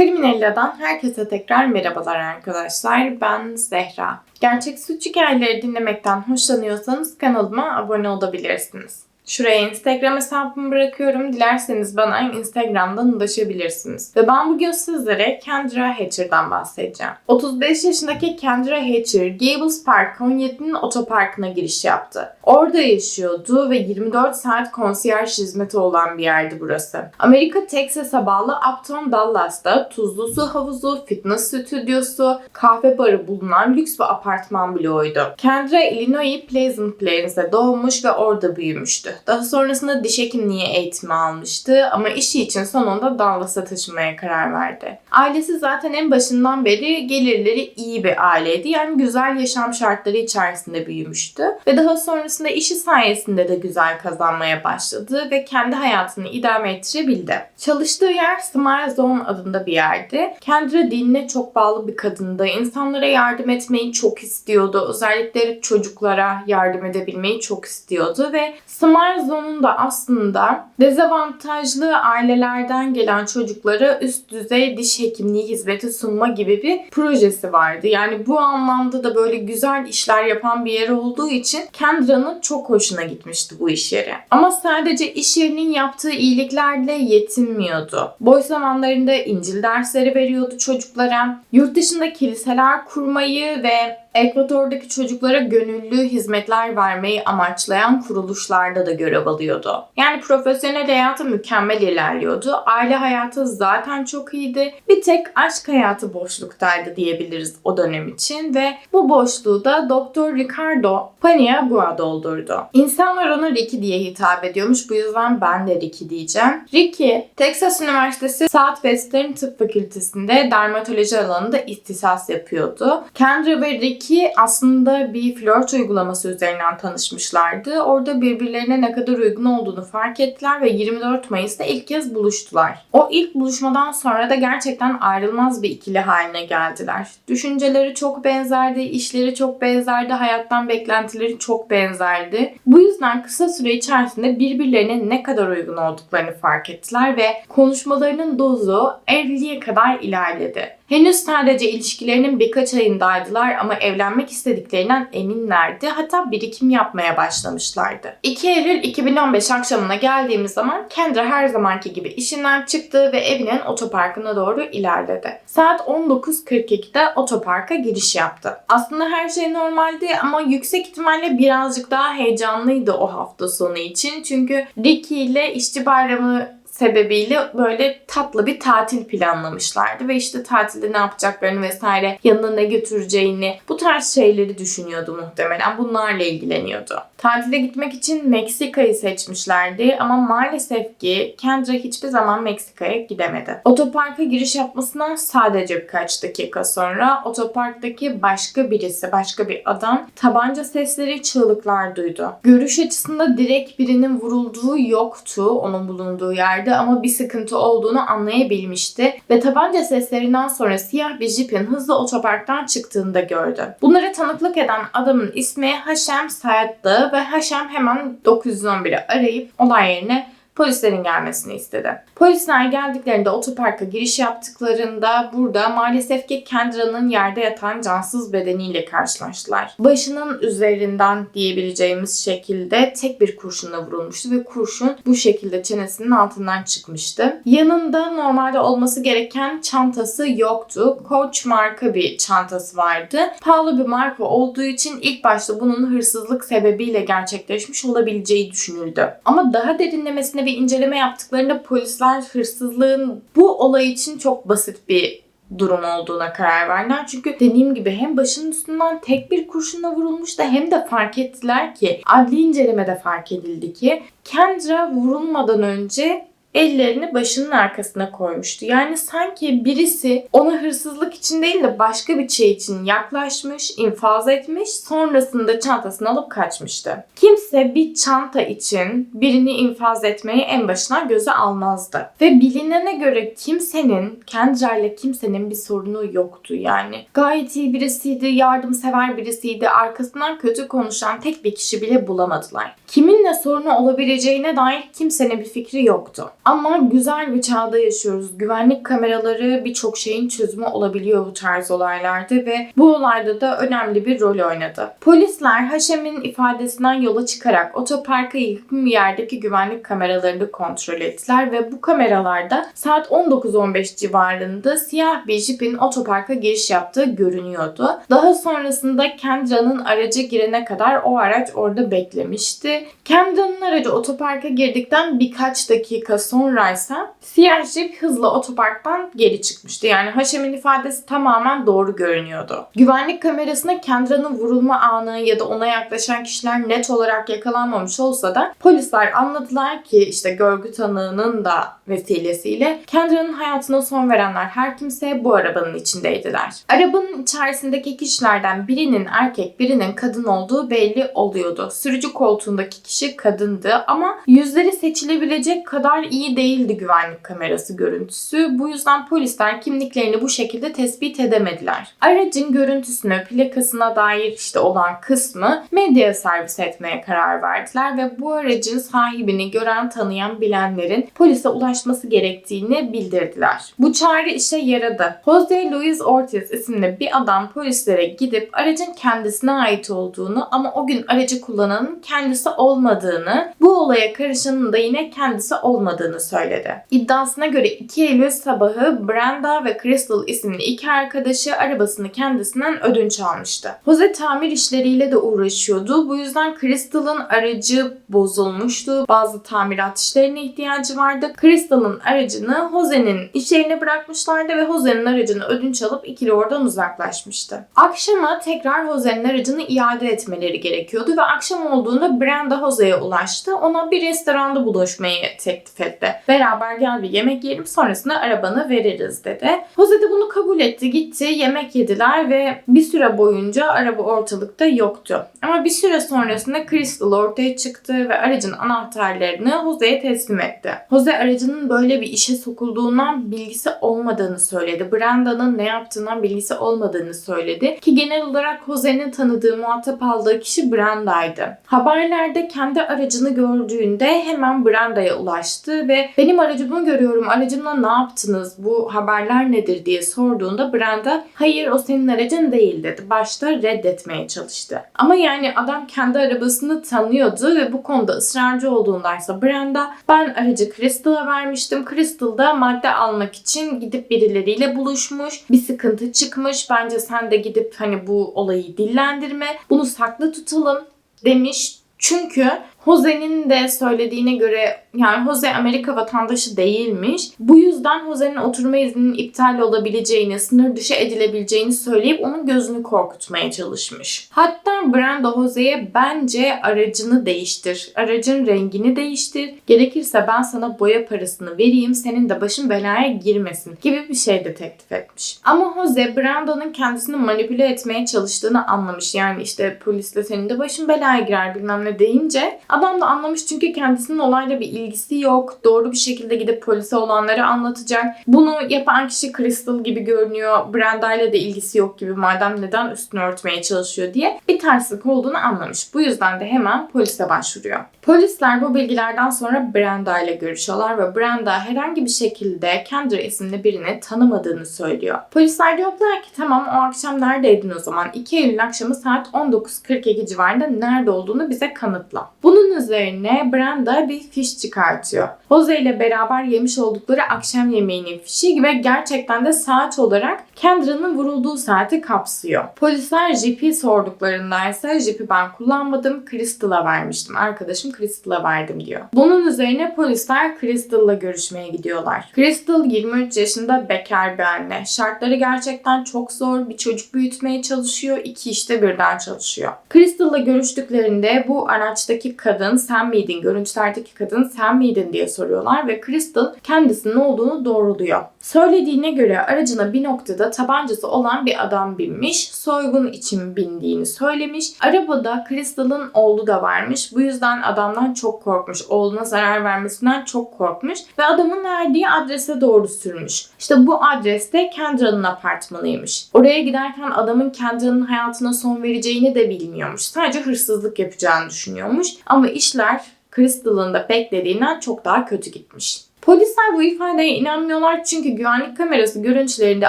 Kriminella'dan herkese tekrar merhabalar arkadaşlar. Ben Zehra. Gerçek suç hikayeleri dinlemekten hoşlanıyorsanız kanalıma abone olabilirsiniz. Şuraya Instagram hesabımı bırakıyorum. Dilerseniz bana Instagram'dan ulaşabilirsiniz. Ve ben bugün sizlere Kendra Hatcher'dan bahsedeceğim. 35 yaşındaki Kendra Hatcher, Gables Park 17'nin otoparkına giriş yaptı. Orada yaşıyordu ve 24 saat konsiyerj hizmeti olan bir yerdi burası. Amerika Texas'a bağlı Uptown Dallas'ta tuzlu su havuzu, fitness stüdyosu, kahve barı bulunan lüks bir apartman bloğuydu. Kendra Illinois Pleasant Plains'de doğmuş ve orada büyümüştü. Daha sonrasında diş hekimliği eğitimi almıştı ama işi için sonunda Dallas'a taşınmaya karar verdi. Ailesi zaten en başından beri gelirleri iyi bir aileydi. Yani güzel yaşam şartları içerisinde büyümüştü. Ve daha sonrasında işi sayesinde de güzel kazanmaya başladı ve kendi hayatını idame ettirebildi. Çalıştığı yer Smile Zone adında bir yerdi. Kendine dinine çok bağlı bir kadındı. İnsanlara yardım etmeyi çok istiyordu. Özellikle çocuklara yardım edebilmeyi çok istiyordu ve Smile Zone'un da aslında dezavantajlı ailelerden gelen çocuklara üst düzey diş hekimliği hizmeti sunma gibi bir projesi vardı. Yani bu anlamda da böyle güzel işler yapan bir yer olduğu için Kendra'nın çok hoşuna gitmişti bu iş yeri. Ama sadece iş yerinin yaptığı iyiliklerle yetinmiyordu. Boş zamanlarında İncil dersleri veriyordu çocuklara. Yurt dışında kiliseler kurmayı ve Ekvador'daki çocuklara gönüllü hizmetler vermeyi amaçlayan kuruluşlarda da görev alıyordu. Yani profesyonel hayatı mükemmel ilerliyordu. Aile hayatı zaten çok iyiydi. Bir tek aşk hayatı boşluktaydı diyebiliriz o dönem için ve bu boşluğu da Doktor Ricardo Paniagua doldurdu. İnsanlar ona Ricky diye hitap ediyormuş. Bu yüzden ben de Ricky diyeceğim. Ricky, Texas Üniversitesi Southwestern Tıp Fakültesi'nde dermatoloji alanında ihtisas yapıyordu. Kendra ve Ricky iki aslında bir flört uygulaması üzerinden tanışmışlardı. Orada birbirlerine ne kadar uygun olduğunu fark ettiler ve 24 Mayıs'ta ilk kez buluştular. O ilk buluşmadan sonra da gerçekten ayrılmaz bir ikili haline geldiler. Düşünceleri çok benzerdi, işleri çok benzerdi, hayattan beklentileri çok benzerdi. Bu yüzden kısa süre içerisinde birbirlerine ne kadar uygun olduklarını fark ettiler ve konuşmalarının dozu evliliğe kadar ilerledi. Henüz sadece ilişkilerinin birkaç ayındaydılar ama evlenmek istediklerinden eminlerdi. Hatta birikim yapmaya başlamışlardı. 2 Eylül 2015 akşamına geldiğimiz zaman Kendra her zamanki gibi işinden çıktı ve evinin otoparkına doğru ilerledi. Saat 19.42'de otoparka giriş yaptı. Aslında her şey normaldi ama yüksek ihtimalle birazcık daha heyecanlıydı o hafta sonu için. Çünkü Ricky ile işçi bayramı sebebiyle böyle tatlı bir tatil planlamışlardı ve işte tatilde ne yapacaklarını vesaire yanına ne götüreceğini bu tarz şeyleri düşünüyordu muhtemelen. Bunlarla ilgileniyordu. Tatile gitmek için Meksika'yı seçmişlerdi ama maalesef ki Kendra hiçbir zaman Meksika'ya gidemedi. Otoparka giriş yapmasından sadece birkaç dakika sonra otoparktaki başka birisi, başka bir adam tabanca sesleri, çığlıklar duydu. Görüş açısında direkt birinin vurulduğu yoktu onun bulunduğu yerde ama bir sıkıntı olduğunu anlayabilmişti ve tabanca seslerinden sonra siyah bir jipin hızlı otoparktan çıktığını da gördü. Bunlara tanıklık eden adamın ismi Haşem Saad'dı ve Haşem hemen 911'i arayıp olay yerine polislerin gelmesini istedi. Polisler geldiklerinde otoparka giriş yaptıklarında burada maalesef ki Kendra'nın yerde yatan cansız bedeniyle karşılaştılar. Başının üzerinden diyebileceğimiz şekilde tek bir kurşunla vurulmuştu ve kurşun bu şekilde çenesinin altından çıkmıştı. Yanında normalde olması gereken çantası yoktu. Coach marka bir çantası vardı. Pahalı bir marka olduğu için ilk başta bunun hırsızlık sebebiyle gerçekleşmiş olabileceği düşünüldü. Ama daha derinlemesine bir inceleme yaptıklarında polisler hırsızlığın bu olay için çok basit bir durum olduğuna karar verdiler. Çünkü dediğim gibi hem başının üstünden tek bir kurşunla vurulmuş da hem de fark ettiler ki adli incelemede fark edildi ki Kendra vurulmadan önce ellerini başının arkasına koymuştu. Yani sanki birisi ona hırsızlık için değil de başka bir şey için yaklaşmış, infaz etmiş, sonrasında çantasını alıp kaçmıştı. Kimse bir çanta için birini infaz etmeyi en başına göze almazdı. Ve bilinene göre kimsenin, Kendra ile kimsenin bir sorunu yoktu yani. Gayet iyi birisiydi, yardımsever birisiydi. Arkasından kötü konuşan tek bir kişi bile bulamadılar. Kiminle sorunu olabileceğine dair kimsenin bir fikri yoktu. Ama güzel bir çağda yaşıyoruz. Güvenlik kameraları birçok şeyin çözümü olabiliyor bu tarz olaylarda ve bu olayda da önemli bir rol oynadı. Polisler Haşem'in ifadesinden yola çıkarak otoparka yakın bir yerdeki güvenlik kameralarını kontrol ettiler ve bu kameralarda saat 19.15 civarında siyah bir jipin otoparka giriş yaptığı görünüyordu. Daha sonrasında Kendra'nın aracı girene kadar o araç orada beklemişti. Kendra'nın aracı otoparka girdikten birkaç dakika sonraysa siyah jip hızla otoparktan geri çıkmıştı. Yani Haşem'in ifadesi tamamen doğru görünüyordu. Güvenlik kamerasına Kendra'nın vurulma anı ya da ona yaklaşan kişiler net olarak yakalanmamış olsa da polisler anladılar ki işte görgü tanığının da vesilesiyle Kendra'nın hayatına son verenler her kimse bu arabanın içindeydiler. Arabanın içerisindeki kişilerden birinin erkek birinin kadın olduğu belli oluyordu. Sürücü koltuğundaki kişi kadındı ama yüzleri seçilebilecek kadar iyi değildi güvenlik kamerası görüntüsü. Bu yüzden polisler kimliklerini bu şekilde tespit edemediler. Aracın görüntüsünü, plakasına dair işte olan kısmı medyaya servis etmeye karar verdiler ve bu aracın sahibini gören, tanıyan, bilenlerin polise ulaşması gerektiğini bildirdiler. Bu çağrı işe yaradı. Jose Luis Ortiz isimli bir adam polislere gidip aracın kendisine ait olduğunu ama o gün aracı kullananın kendisi olmadığını, bu olaya karışanın da yine kendisi olmadığını söyledi. İddiasına göre 2 Eylül sabahı Brenda ve Crystal isimli iki arkadaşı arabasını kendisinden ödünç almıştı. Jose tamir işleriyle de uğraşıyordu. Bu yüzden Crystal'ın aracı bozulmuştu. Bazı tamirat işlerine ihtiyacı vardı. Crystal'ın aracını Jose'nin iş yerine bırakmışlardı ve Jose'nin aracını ödünç alıp ikili oradan uzaklaşmıştı. Akşama tekrar Jose'nin aracını iade etmeleri gerekiyordu ve akşam olduğunda Brenda Jose'ye ulaştı. Ona bir restoranda buluşmayı teklif etti. Beraber gel bir yemek yiyelim sonrasında arabanı veririz dedi. Jose de bunu kabul etti. Gitti yemek yediler ve bir süre boyunca araba ortalıkta yoktu. Ama bir süre sonrasında Crystal ortaya çıktı ve aracın anahtarlarını Jose'ye teslim etti. Jose aracının böyle bir işe sokulduğundan bilgisi olmadığını söyledi. Brenda'nın ne yaptığından bilgisi olmadığını söyledi. Ki genel olarak Jose'nin tanıdığı, muhatap aldığı kişi Brenda'ydı. Haberlerde kendi aracını gördüğünde hemen Brenda'ya ulaştı ve benim aracımı görüyorum, aracımla ne yaptınız, bu haberler nedir diye sorduğunda Brenda hayır o senin aracın değil dedi. Başta reddetmeye çalıştı. Ama yani adam kendi arabasını tanıyordu ve bu konuda ısrarcı olduğundaysa Brenda ben aracı Crystal'a vermiştim. Crystal da madde almak için gidip birileriyle buluşmuş. Bir sıkıntı çıkmış. Bence sen de gidip hani bu olayı dillendirme. Bunu saklı tutalım demiş. Çünkü Jose'nin de söylediğine göre yani Jose Amerika vatandaşı değilmiş. Bu yüzden Jose'nin oturma izninin iptal olabileceğini, sınır dışı edilebileceğini söyleyip onun gözünü korkutmaya çalışmış. Hatta Brenda Jose'ye bence aracını değiştir. Aracın rengini değiştir. Gerekirse ben sana boya parasını vereyim. Senin de başın belaya girmesin gibi bir şey de teklif etmiş. Ama Jose Brenda'nın kendisini manipüle etmeye çalıştığını anlamış. Yani işte polisle senin de başın belaya girer bilmem ne deyince Adam da anlamış çünkü kendisinin olayla bir ilgisi yok. Doğru bir şekilde gidip polise olanları anlatacak. Bunu yapan kişi Crystal gibi görünüyor. Brenda ile de ilgisi yok gibi madem neden üstünü örtmeye çalışıyor diye bir terslik olduğunu anlamış. Bu yüzden de hemen polise başvuruyor. Polisler bu bilgilerden sonra Brenda ile görüşüyorlar ve Brenda herhangi bir şekilde Kendra isimli birini tanımadığını söylüyor. Polisler diyorlar ki tamam o akşam neredeydin o zaman? 2 Eylül akşamı saat 19.42 civarında nerede olduğunu bize kanıtla. Bunun üzerine Brenda bir fiş çıkartıyor. Jose ile beraber yemiş oldukları akşam yemeğinin fişi ve gerçekten de saat olarak Kendra'nın vurulduğu saati kapsıyor. Polisler Jeep'i sorduklarında ise Jeep'i ben kullanmadım, Crystal'a vermiştim. Arkadaşım Crystal'a verdim diyor. Bunun üzerine polisler Crystal'la görüşmeye gidiyorlar. Crystal 23 yaşında bekar bir anne. Şartları gerçekten çok zor. Bir çocuk büyütmeye çalışıyor. iki işte birden çalışıyor. Crystal'la görüştüklerinde bu araçtaki kadın sen miydin? Görüntülerdeki kadın sen miydin diye soruyorlar ve Crystal kendisinin olduğunu doğruluyor. Söylediğine göre aracına bir noktada tabancası olan bir adam binmiş. Soygun için bindiğini söylemiş. Arabada Crystal'ın oğlu da varmış. Bu yüzden adamdan çok korkmuş. Oğluna zarar vermesinden çok korkmuş. Ve adamın verdiği adrese doğru sürmüş. İşte bu adreste Kendra'nın apartmanıymış. Oraya giderken adamın Kendra'nın hayatına son vereceğini de bilmiyormuş. Sadece hırsızlık yapacağını düşünüyormuş. Ama işler Crystal'ın da beklediğinden çok daha kötü gitmiş. Polisler bu ifadeye inanmıyorlar çünkü güvenlik kamerası görüntülerinde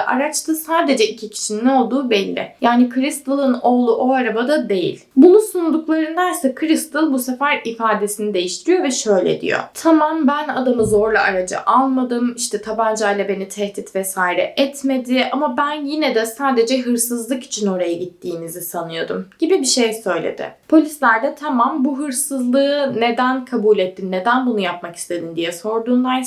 araçta sadece iki kişinin olduğu belli. Yani Crystal'ın oğlu o arabada değil. Bunu sunduklarında ise Crystal bu sefer ifadesini değiştiriyor ve şöyle diyor. Tamam ben adamı zorla aracı almadım. İşte tabancayla beni tehdit vesaire etmedi ama ben yine de sadece hırsızlık için oraya gittiğinizi sanıyordum gibi bir şey söyledi. Polisler de tamam bu hırsızlığı neden kabul ettin, neden bunu yapmak istedin diye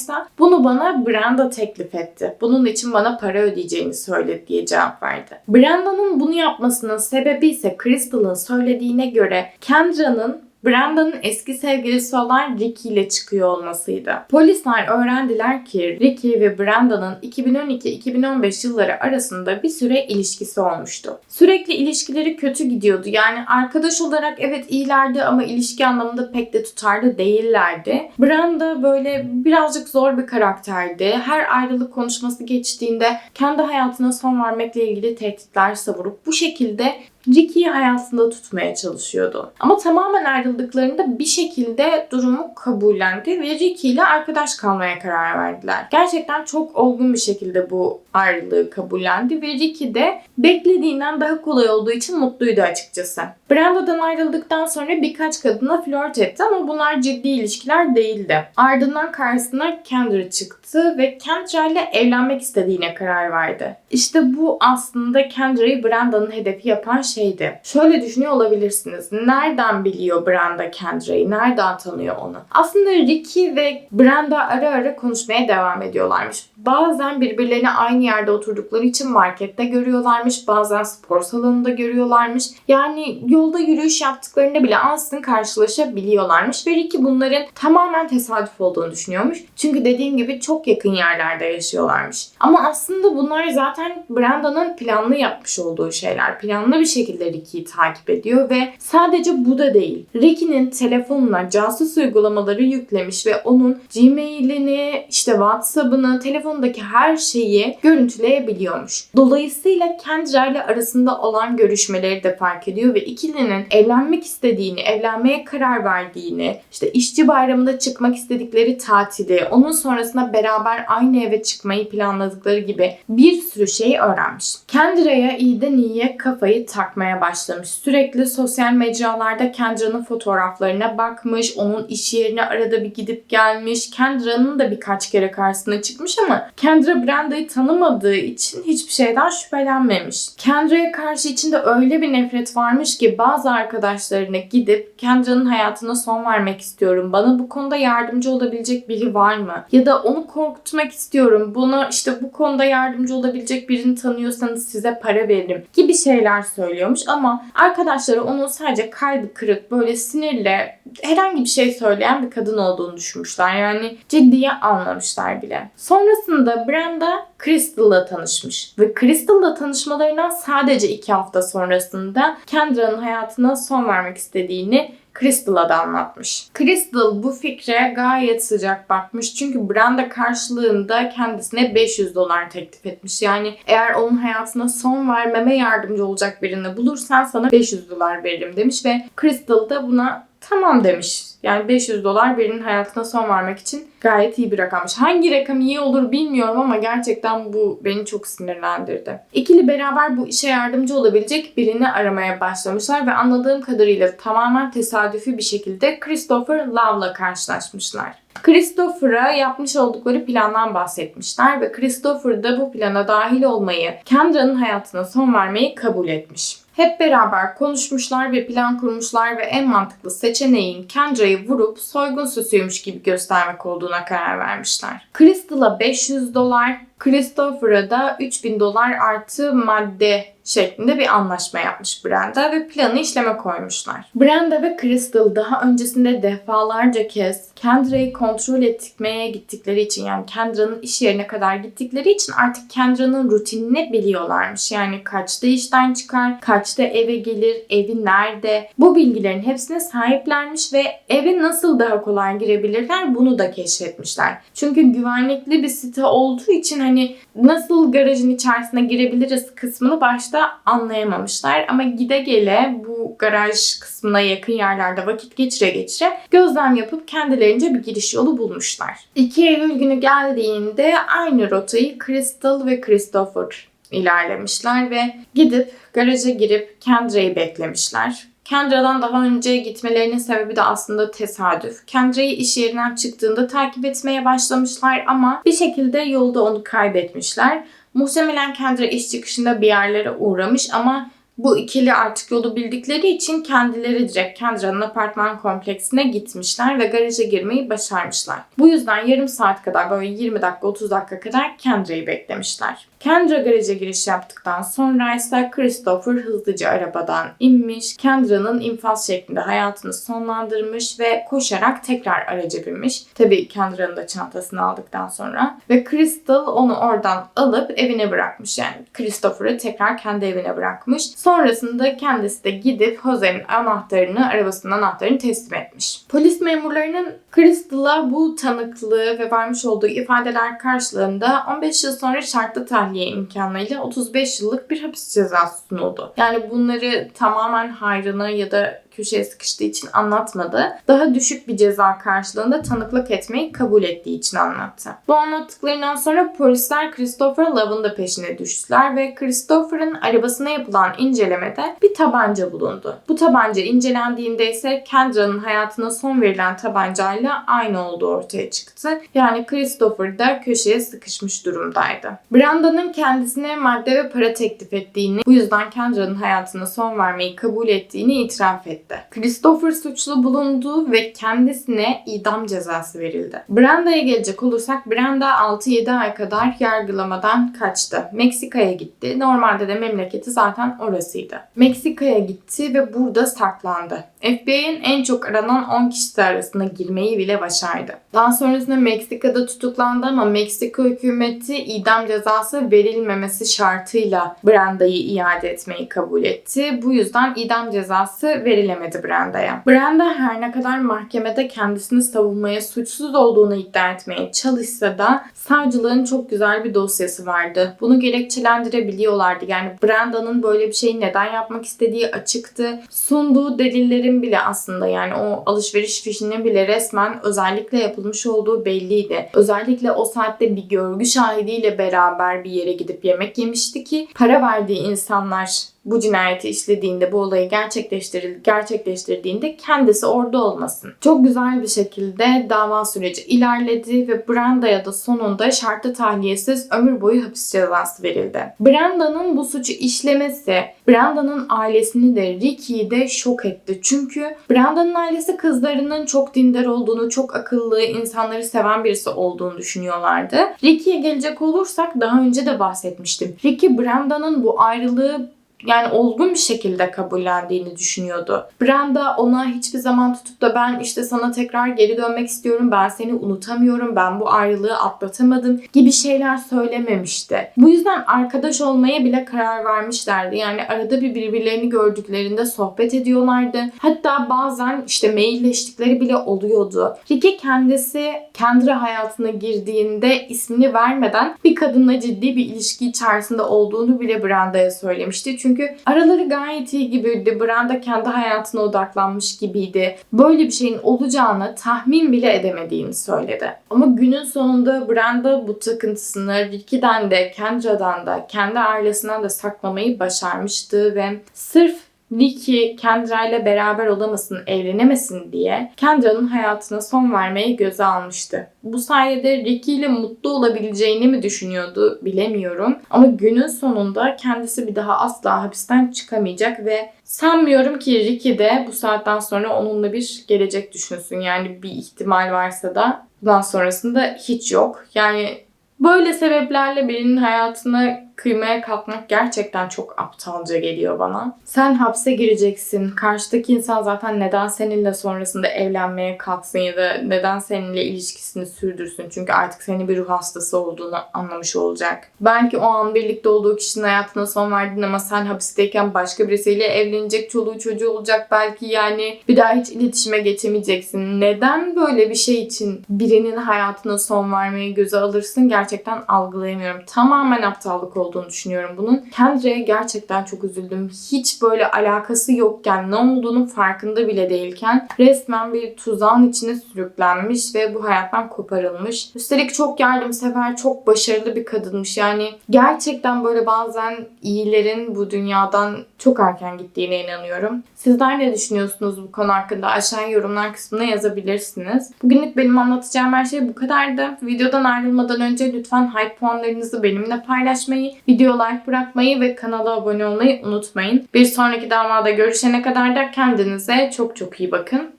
sorduğundaysa bunu bana Brenda teklif etti. Bunun için bana para ödeyeceğini söyledi diye cevap verdi. Brenda'nın bunu yapmasının sebebi ise Crystal'ın söylediğine göre Kendra'nın Branda'nın eski sevgilisi olan Ricky ile çıkıyor olmasıydı. Polisler öğrendiler ki Ricky ve Branda'nın 2012-2015 yılları arasında bir süre ilişkisi olmuştu. Sürekli ilişkileri kötü gidiyordu. Yani arkadaş olarak evet iyilerdi ama ilişki anlamında pek de tutarlı değillerdi. Branda böyle birazcık zor bir karakterdi. Her ayrılık konuşması geçtiğinde kendi hayatına son vermekle ilgili tehditler savurup bu şekilde Ricky'yi hayatında tutmaya çalışıyordu. Ama tamamen ayrıldıklarında bir şekilde durumu kabullendi ve Ricky ile arkadaş kalmaya karar verdiler. Gerçekten çok olgun bir şekilde bu ayrılığı kabullendi ve Ricky de beklediğinden daha kolay olduğu için mutluydu açıkçası. Branda'dan ayrıldıktan sonra birkaç kadına flört etti ama bunlar ciddi ilişkiler değildi. Ardından karşısına Kendra çıktı ve Kendra ile evlenmek istediğine karar verdi. İşte bu aslında Kendra'yı Branda'nın hedefi yapan şeydi. Şöyle düşünüyor olabilirsiniz. Nereden biliyor Branda Kendra'yı? Nereden tanıyor onu? Aslında Ricky ve Branda ara ara konuşmaya devam ediyorlarmış. Bazen birbirlerine aynı yerde oturdukları için markette görüyorlarmış. Bazen spor salonunda görüyorlarmış. Yani yolda yürüyüş yaptıklarında bile ansızın karşılaşabiliyorlarmış. Ve Ricky bunların tamamen tesadüf olduğunu düşünüyormuş. Çünkü dediğim gibi çok yakın yerlerde yaşıyorlarmış. Ama aslında bunlar zaten Branda'nın planlı yapmış olduğu şeyler. Planlı bir şekilde Ricky'yi takip ediyor ve sadece bu da değil. Ricky'nin telefonuna casus uygulamaları yüklemiş ve onun Gmail'ini, işte WhatsApp'ını, telefondaki her şeyi görüntüleyebiliyormuş. Dolayısıyla Kendra arasında olan görüşmeleri de fark ediyor ve ikilinin evlenmek istediğini, evlenmeye karar verdiğini, işte işçi bayramında çıkmak istedikleri tatili, onun sonrasında beraber aynı eve çıkmayı planladıkları gibi bir sürü şey öğrenmiş. Kendra'ya iyiden iyiye kafayı takmaya başlamış. Sürekli sosyal mecralarda Kendra'nın fotoğraflarına bakmış, onun iş yerine arada bir gidip gelmiş. Kendra'nın da birkaç kere karşısına çıkmış ama Kendra Branda'yı tanımadığı için hiçbir şeyden şüphelenmemiş. Kendra'ya karşı içinde öyle bir nefret varmış ki bazı arkadaşlarına gidip Kendra'nın hayatına son vermek istiyorum. Bana bu konuda yardımcı olabilecek biri var mı? Ya da onu korkutmak istiyorum. Buna işte bu konuda yardımcı olabilecek birini tanıyorsanız size para veririm gibi şeyler söylüyormuş ama arkadaşları onun sadece kalbi kırık böyle sinirle herhangi bir şey söyleyen bir kadın olduğunu düşünmüşler. Yani ciddiye almamışlar bile. Sonrasında Brenda Crystal'la tanışmış ve Crystal'la tanışmalarından sadece iki hafta sonrasında Kendra'nın hayatına son vermek istediğini Crystal'a da anlatmış. Crystal bu fikre gayet sıcak bakmış çünkü Brenda karşılığında kendisine 500 dolar teklif etmiş. Yani eğer onun hayatına son vermeme yardımcı olacak birini bulursan sana 500 dolar veririm demiş ve Crystal da buna tamam demiş. Yani 500 dolar birinin hayatına son vermek için gayet iyi bir rakammış. Hangi rakam iyi olur bilmiyorum ama gerçekten bu beni çok sinirlendirdi. İkili beraber bu işe yardımcı olabilecek birini aramaya başlamışlar ve anladığım kadarıyla tamamen tesadüfi bir şekilde Christopher Love'la karşılaşmışlar. Christopher'a yapmış oldukları plandan bahsetmişler ve Christopher da bu plana dahil olmayı, Kendra'nın hayatına son vermeyi kabul etmiş. Hep beraber konuşmuşlar ve plan kurmuşlar ve en mantıklı seçeneğin Kendra'yı vurup soygun süsüymüş gibi göstermek olduğuna karar vermişler. Crystal'a 500 dolar, Christopher'a da 3000 dolar artı madde şeklinde bir anlaşma yapmış Brenda ve planı işleme koymuşlar. Brenda ve Crystal daha öncesinde defalarca kez Kendra'yı kontrol etmeye gittikleri için yani Kendra'nın iş yerine kadar gittikleri için artık Kendra'nın rutinini biliyorlarmış. Yani kaçta işten çıkar, kaçta eve gelir, evi nerede bu bilgilerin hepsine sahiplermiş ve eve nasıl daha kolay girebilirler bunu da keşfetmişler. Çünkü güvenlikli bir site olduğu için hani nasıl garajın içerisine girebiliriz kısmını başta anlayamamışlar. Ama gide gele bu garaj kısmına yakın yerlerde vakit geçire geçire gözlem yapıp kendilerince bir giriş yolu bulmuşlar. 2 Eylül günü geldiğinde aynı rotayı Crystal ve Christopher ilerlemişler ve gidip garaja girip Kendra'yı beklemişler. Kendra'dan daha önce gitmelerinin sebebi de aslında tesadüf. Kendra'yı iş yerinden çıktığında takip etmeye başlamışlar ama bir şekilde yolda onu kaybetmişler. Muhtemelen Kendra iş çıkışında bir yerlere uğramış ama bu ikili artık yolu bildikleri için kendileri direkt Kendra'nın apartman kompleksine gitmişler ve garaja girmeyi başarmışlar. Bu yüzden yarım saat kadar böyle 20 dakika 30 dakika kadar Kendra'yı beklemişler. Kendra garaja giriş yaptıktan sonra ise Christopher hızlıca arabadan inmiş, Kendra'nın infaz şeklinde hayatını sonlandırmış ve koşarak tekrar araca binmiş. Tabii Kendra'nın da çantasını aldıktan sonra. Ve Crystal onu oradan alıp evine bırakmış. Yani Christopher'ı tekrar kendi evine bırakmış. Sonrasında kendisi de gidip Jose'nin anahtarını, arabasının anahtarını teslim etmiş. Polis memurlarının Crystal'a bu tanıklığı ve vermiş olduğu ifadeler karşılığında 15 yıl sonra şartlı tahliye imkanıyla 35 yıllık bir hapis cezası sunuldu. Yani bunları tamamen hayrına ya da köşeye sıkıştığı için anlatmadı. Daha düşük bir ceza karşılığında tanıklık etmeyi kabul ettiği için anlattı. Bu anlattıklarından sonra polisler Christopher Love'ın da peşine düştüler ve Christopher'ın arabasına yapılan incelemede bir tabanca bulundu. Bu tabanca incelendiğinde ise Kendra'nın hayatına son verilen tabancayla aynı olduğu ortaya çıktı. Yani Christopher da köşeye sıkışmış durumdaydı. Branda'nın kendisine madde ve para teklif ettiğini, bu yüzden Kendra'nın hayatına son vermeyi kabul ettiğini itiraf etti etti. Christopher suçlu bulundu ve kendisine idam cezası verildi. Branda'ya gelecek olursak Branda 6-7 ay kadar yargılamadan kaçtı. Meksika'ya gitti. Normalde de memleketi zaten orasıydı. Meksika'ya gitti ve burada saklandı. FBI'nin en çok aranan 10 kişisi arasına girmeyi bile başardı. Daha sonrasında Meksika'da tutuklandı ama Meksika hükümeti idam cezası verilmemesi şartıyla Branda'yı iade etmeyi kabul etti. Bu yüzden idam cezası verilemedi Branda'ya. Branda her ne kadar mahkemede kendisini savunmaya suçsuz olduğunu iddia etmeye çalışsa da savcılığın çok güzel bir dosyası vardı. Bunu gerekçelendirebiliyorlardı. Yani Branda'nın böyle bir şeyi neden yapmak istediği açıktı. Sunduğu delillerin bile aslında yani o alışveriş fişinin bile resmen özellikle yapılmış olduğu belliydi. Özellikle o saatte bir görgü şahidiyle beraber bir yere gidip yemek yemişti ki para verdiği insanlar bu cinayeti işlediğinde, bu olayı gerçekleştir gerçekleştirdiğinde kendisi orada olmasın. Çok güzel bir şekilde dava süreci ilerledi ve Branda'ya da sonunda şartlı tahliyesiz ömür boyu hapis cezası verildi. Branda'nın bu suçu işlemesi Branda'nın ailesini de Ricky'yi de şok etti. Çünkü Branda'nın ailesi kızlarının çok dindar olduğunu, çok akıllı, insanları seven birisi olduğunu düşünüyorlardı. Ricky'ye gelecek olursak daha önce de bahsetmiştim. Ricky Branda'nın bu ayrılığı yani olgun bir şekilde kabullendiğini düşünüyordu. Brenda ona hiçbir zaman tutup da ben işte sana tekrar geri dönmek istiyorum, ben seni unutamıyorum, ben bu ayrılığı atlatamadım gibi şeyler söylememişti. Bu yüzden arkadaş olmaya bile karar vermişlerdi. Yani arada bir birbirlerini gördüklerinde sohbet ediyorlardı. Hatta bazen işte mailleştikleri bile oluyordu. Ricky kendisi kendi hayatına girdiğinde ismini vermeden bir kadınla ciddi bir ilişki içerisinde olduğunu bile Brenda'ya söylemişti. Çünkü araları gayet iyi gibiydi. Brenda kendi hayatına odaklanmış gibiydi. Böyle bir şeyin olacağını tahmin bile edemediğini söyledi. Ama günün sonunda Brenda bu takıntısını Ricky'den de, Kendra'dan da, kendi ailesinden de saklamayı başarmıştı ve sırf Nicky Kendra ile beraber olamasın, evlenemesin diye Kendra'nın hayatına son vermeyi göze almıştı. Bu sayede Ricky ile mutlu olabileceğini mi düşünüyordu bilemiyorum. Ama günün sonunda kendisi bir daha asla hapisten çıkamayacak ve sanmıyorum ki Ricky de bu saatten sonra onunla bir gelecek düşünsün. Yani bir ihtimal varsa da bundan sonrasında hiç yok. Yani böyle sebeplerle birinin hayatına kıymaya kalkmak gerçekten çok aptalca geliyor bana. Sen hapse gireceksin. Karşıdaki insan zaten neden seninle sonrasında evlenmeye kalksın ya da neden seninle ilişkisini sürdürsün. Çünkü artık senin bir ruh hastası olduğunu anlamış olacak. Belki o an birlikte olduğu kişinin hayatına son verdin ama sen hapisteyken başka birisiyle evlenecek, çoluğu çocuğu olacak. Belki yani bir daha hiç iletişime geçemeyeceksin. Neden böyle bir şey için birinin hayatına son vermeyi göze alırsın gerçekten algılayamıyorum. Tamamen aptallık olduğunu düşünüyorum bunun. Kendre'ye gerçekten çok üzüldüm. Hiç böyle alakası yokken ne olduğunu farkında bile değilken resmen bir tuzağın içine sürüklenmiş ve bu hayattan koparılmış. Üstelik çok yardımsever, çok başarılı bir kadınmış. Yani gerçekten böyle bazen iyilerin bu dünyadan çok erken gittiğine inanıyorum. Sizler ne düşünüyorsunuz bu konu hakkında? Aşağı yorumlar kısmına yazabilirsiniz. Bugünlük benim anlatacağım her şey bu kadardı. Videodan ayrılmadan önce lütfen hype puanlarınızı benimle paylaşmayı, video like bırakmayı ve kanala abone olmayı unutmayın. Bir sonraki davada görüşene kadar da kendinize çok çok iyi bakın.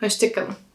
Hoşçakalın.